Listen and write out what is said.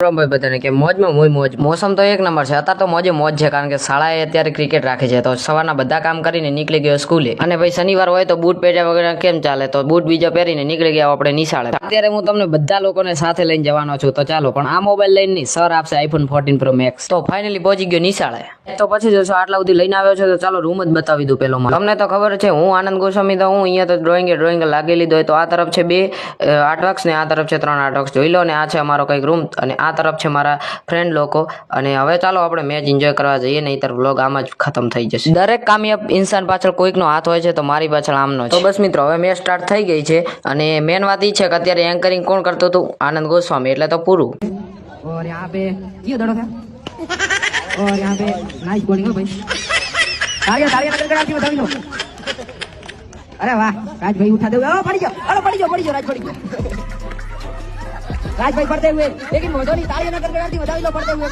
બધાને કે મોજમાં મોજ મોજ. મોસમ તો એક નંબર છે. અત્યારે તો મોજે મોજ છે, કારણ કે શાળાએ અત્યારે ક્રિકેટ રાખે છે. તો સવારના બધા કામ કરીને નીકળી ગયો સ્કૂલે. અને ભાઈ શનિવાર હોય તો બૂટ પહેર્યા વગર કેમ ચાલે? તો બૂટ બીજો પહેરીને નીકળી ગયા આપણે નિશાળે. અત્યારે હું તમને બધા લોકોને સાથે લઈને જવાનો છું. તો ચાલો, પણ આ મોબાઈલ લઈને નહીં. સર આપશે આઈફોન ફોર્ટીન પ્રો મેક્સ તો ફાઇનલી પહોંચી ગયો નિશાળે. તો પછી જોશો આટલા સુધી લઈને આવ્યો છે, તો ચાલો રૂમ જ બતાવી દઉં પેલો તમને તો ખબર છે, હું આનંદ ગોસ્વામી તો હું. અહીંયા તો ડ્રોઈંગે ડ્રોઈંગ લાગી લીધો હોય. તો આ તરફ છે બે આર્ટવર્ક્સ ને આ તરફ છે ત્રણ આર્ટવર્ક્સ જોઈ લો ને આ છે અમારો કંઈક રૂમ અને આ તરફ છે મારા ફ્રેન્ડ લોકો અને હવે ચાલો આપણે મેચ એન્જોય કરવા જઈએ નહીંતર વ્લોગ આમ જ ખતમ થઈ જશે દરેક કામયાબ ઇન્સાન પાછળ કોઈકનો હાથ હોય છે તો મારી પાછળ આમનો છે તો બસ મિત્રો હવે મેચ સ્ટાર્ટ થઈ ગઈ છે અને મેન વાત એ છે કે અત્યારે એન્કરિંગ કોણ કરતું હતું આનંદ ગોસ્વામી એટલે તો પૂરું और यहाँ पे ये दड़ो था और यहाँ पे नाइस बॉलिंग हो भाई तालियां तालियां नगर आपकी बताओ लो अरे वाह राज भाई उठा दे ओ पड़ी जाओ अरे पड़ी जाओ पड़ी जाओ राज पड़ी जाओ राज भाई पढ़ते हुए लेकिन मोदोनी तालियां नगर आपकी बताओ लो पढ़ते हुए